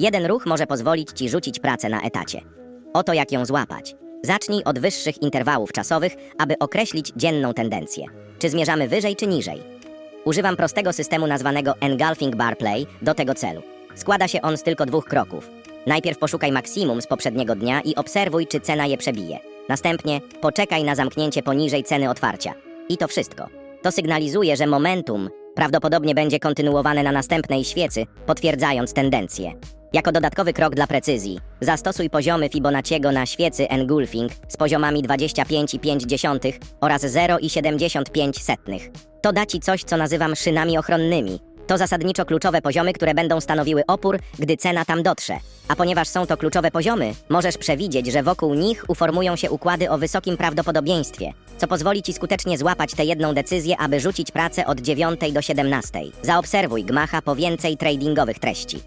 Jeden ruch może pozwolić ci rzucić pracę na etacie. Oto jak ją złapać. Zacznij od wyższych interwałów czasowych, aby określić dzienną tendencję. Czy zmierzamy wyżej czy niżej? Używam prostego systemu nazwanego Engulfing Bar Play do tego celu. Składa się on z tylko dwóch kroków. Najpierw poszukaj maksimum z poprzedniego dnia i obserwuj, czy cena je przebije. Następnie poczekaj na zamknięcie poniżej ceny otwarcia. I to wszystko. To sygnalizuje, że momentum prawdopodobnie będzie kontynuowane na następnej świecy, potwierdzając tendencję. Jako dodatkowy krok dla precyzji, zastosuj poziomy Fibonacciego na świecy engulfing z poziomami 25,5 oraz 0,75. To da Ci coś, co nazywam szynami ochronnymi. To zasadniczo kluczowe poziomy, które będą stanowiły opór, gdy cena tam dotrze. A ponieważ są to kluczowe poziomy, możesz przewidzieć, że wokół nich uformują się układy o wysokim prawdopodobieństwie, co pozwoli Ci skutecznie złapać tę jedną decyzję, aby rzucić pracę od 9 do 17. Zaobserwuj gmacha po więcej tradingowych treści.